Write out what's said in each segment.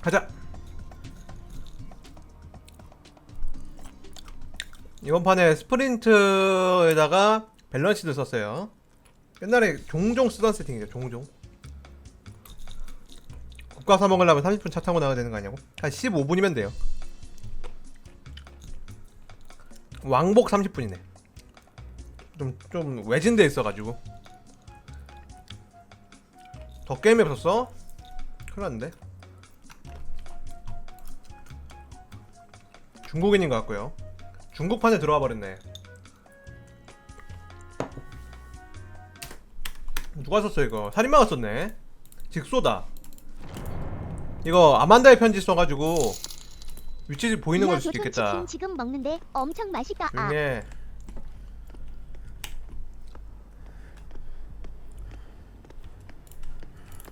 가자. 이번 판에 스프린트에다가 밸런시드 썼어요. 옛날에 종종 쓰던 세팅이죠. 종종. 국가 사 먹으려면 30분 차 타고 나가야 되는 거 아니냐고? 한 15분이면 돼요. 왕복 30분이네. 좀, 좀 외진 데 있어가지고. 더 게임이 없었어? 큰일 났는데. 중국인인 것 같고요. 중국판에 들어와 버렸네. 누가 썼어 이거? 살인마가 썼네. 직소다. 이거 아만다의 편지 써가지고 위치 보이는 걸 수도 있겠다. 지금 먹는데 엄청 맛있다. 아, 조용해.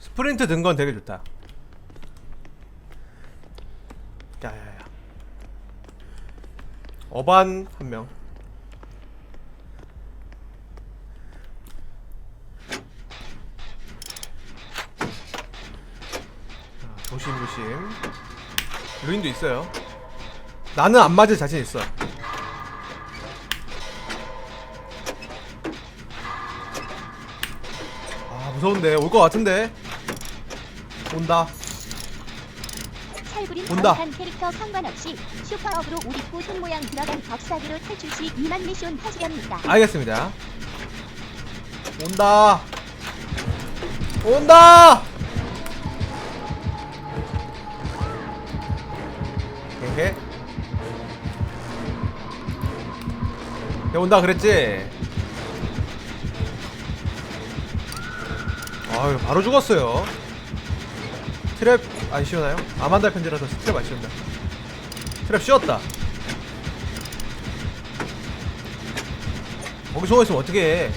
스프린트 든 건 되게 좋다. 야야야. 어반 한 명. 자, 조심조심. 루인도 있어요. 나는 안 맞을 자신 있어. 아 무서운데 올 것 같은데 온다. 살구림 온다. 가혹한 캐릭터 상관없이 슈퍼업으로 옷 입고 손 모양 들어간 격사기로 탈출 시 위만 미션 하시렵니다. 알겠습니다. 온다. 온다! 헤헤 야 온다 그랬지? 아유 바로 죽었어요 트랩 안 씌우나요? 아만다 편지라서 트랩 안 씌운다 트랩 씌웠다 거기 숨어 있으면 어떻게 해?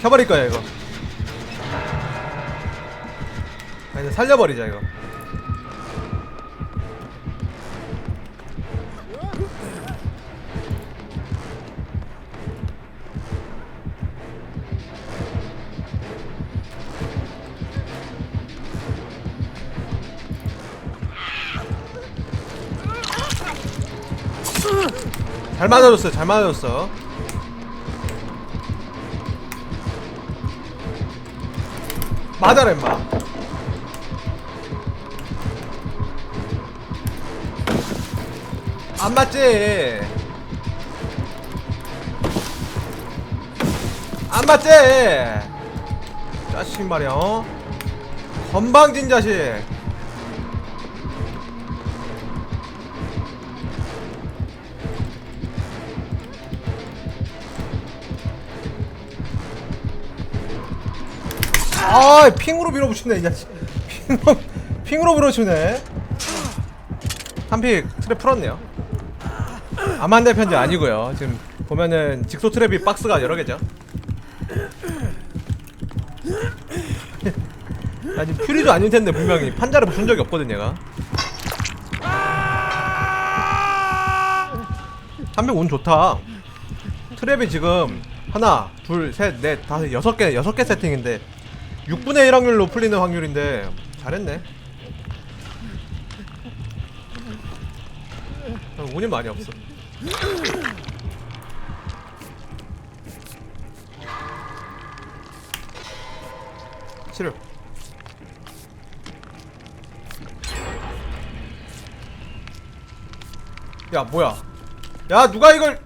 켜버릴 거야 이거. 아, 이제 살려버리자 이거. 잘 맞아줬어, 잘 맞아줬어. 맞아라 임마 안 맞지 안 맞지 자식 말이야 어? 건방진 자식 아 핑으로 밀어붙이네 이 자식. 핑으로, 핑으로 밀어주네 한픽 트랩 풀었네요. 아만대 편지 아니고요. 지금 보면은 직소 트랩이 박스가 여러 개죠. 나 지금 퓨리도 아닐 텐데 분명히 판자를 부순 적이 없거든 얘가. 한픽 운 좋다. 트랩이 지금 하나 둘셋넷 다섯 여섯 개 여섯 개 세팅인데 6분의 1 확률로 풀리는 확률인데 잘했네. 아, 운이 많이 없어. 치료. 야 뭐야? 야 누가 이걸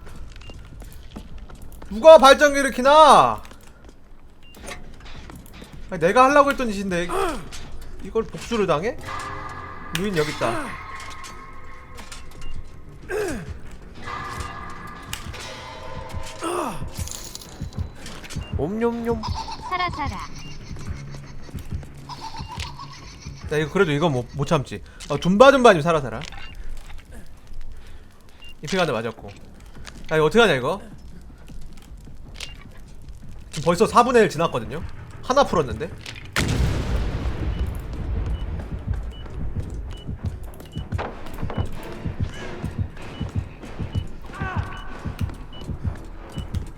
누가 발전기를 키나? 아니, 내가 하려고 했던 짓인데 이걸 복수를 당해? 루인 여기 있다. 옴뇸뇸. 살아 살아. 나 이거 그래도 이거 못, 못 참지. 어, 둠바둠바님 살아 살아. 이피가드 맞았고. 야 이거 어떻게 하냐 이거? 지금 벌써 4분의 1 지났거든요. 하나 풀었는데.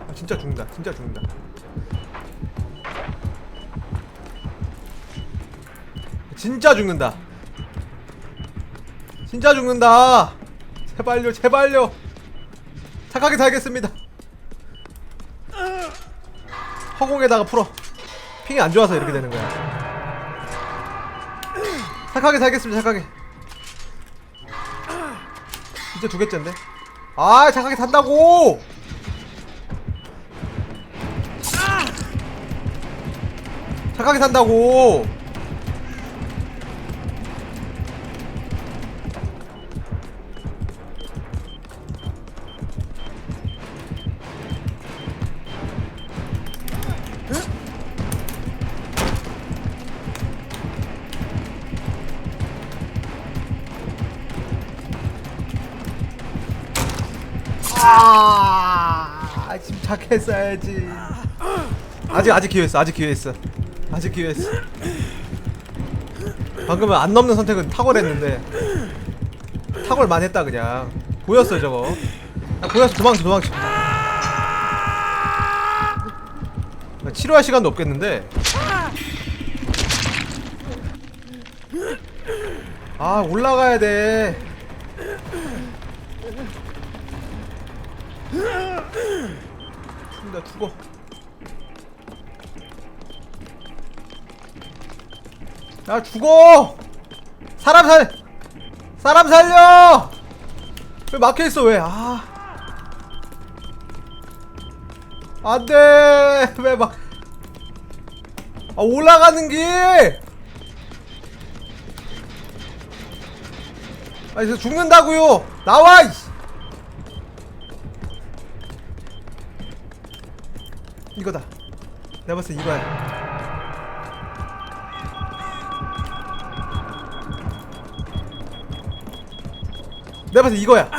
아, 진짜 죽는다. 진짜 죽는다. 진짜 죽는다. 진짜 죽는다. 제발요, 제발요. 착하게 살겠습니다. 허공에다가 풀어. 핑이 안 좋아서 이렇게 되는 거야. 착하게 살겠습니다, 착하게. 진짜 두 개째인데? 아, 착하게 산다고! 착하게 산다고! 아, 침착했어야지. 아직 아직 기회 있어. 아직 기회 있어. 아직 기회 있어. 방금은 안 넘는 선택은 탁월했는데 탁월 많이 했다 그냥 보였어 저거. 야, 보였어 도망쳐 도망쳐. 나 치료할 시간도 없겠는데. 아 올라가야 돼. 죽는다 죽어. 나 죽어! 사람 살 사람 살려! 왜 막혀있어 왜아. 안돼! 왜 막 아 올라가는 길! 아, 이제 죽는다고요. 나와. 이거다. 내가 봤을 때 이거야. 내가 봤을 때 이거야.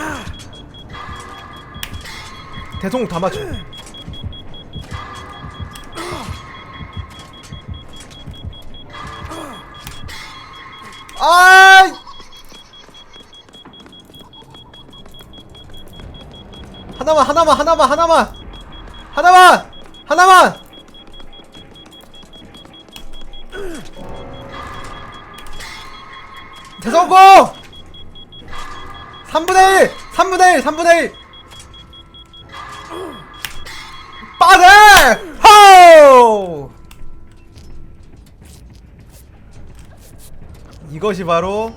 대성 다 맞춰. 아이! 하나만 하나만 하나만 하나만 하나만 하나만! 대성공! 3분의 1 3분의 1 3분의 1 빠르 호! 이것이 바로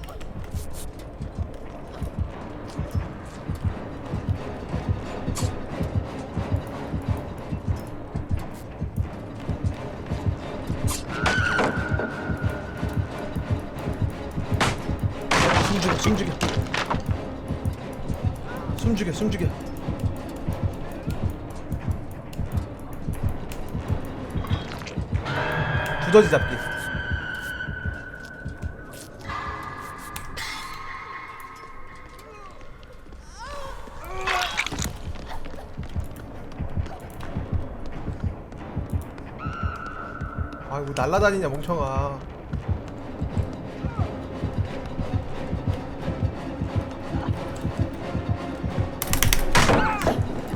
숨죽여 숨죽여. 두더지 잡기. 아이고 날라다니냐 멍청아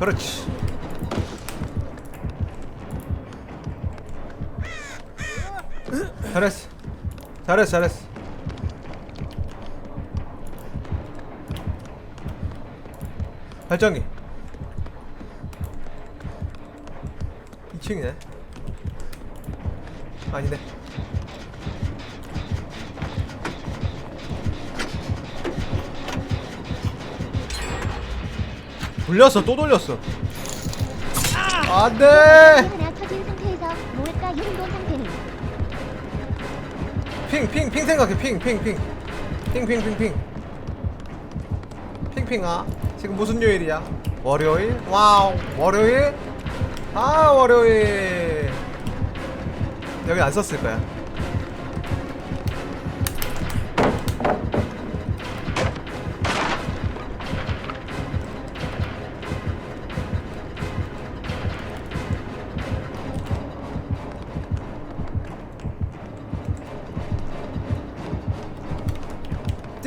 그렇지. 잘했어. 잘했어, 잘했어. 발전기. 2층이네. 아니네. 돌렸어, 또 돌렸어. 안 돼! 하나 터진 상태에서 뭘까 흥분 상태는 핑, 핑, 핑 생각해. 핑, 핑, 핑. 핑, 핑, 핑, 핑. 핑, 핑아. 지금 무슨 요일이야? 월요일? 와우. 월요일? 아, 월요일. 여기 안 썼을 거야.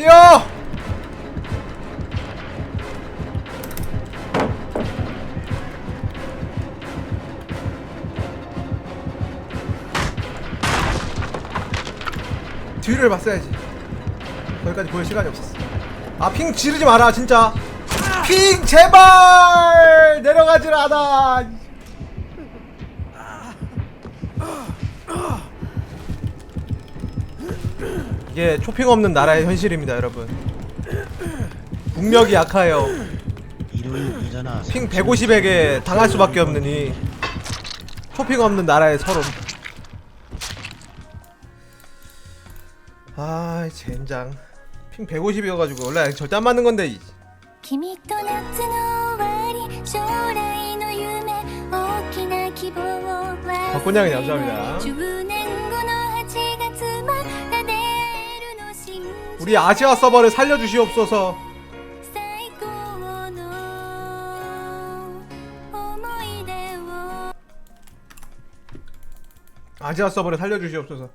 뛰어! 뒤를 봤어야지. 거기까지 볼 시간이 없었어. 아, 핑 지르지 마라, 진짜. 핑, 제발! 내려가질 않아! 이게 초핑 없는 나라의 현실입니다 여러분 국력이 약하여 일요일 되잖아. 핑 150에게 당할 수밖에 없는 이 쇼핑 없는 나라의 서름 아 젠장 핑 150이어가지고 원래 절대 안 맞는 건데 이. 君と夏の終わり将来の夢大きな希望を 벚꽃냥이 감사합니다 10年 우리 아시아 서버를 살려주시옵소서. 아지아 서버를 살려주시옵소서.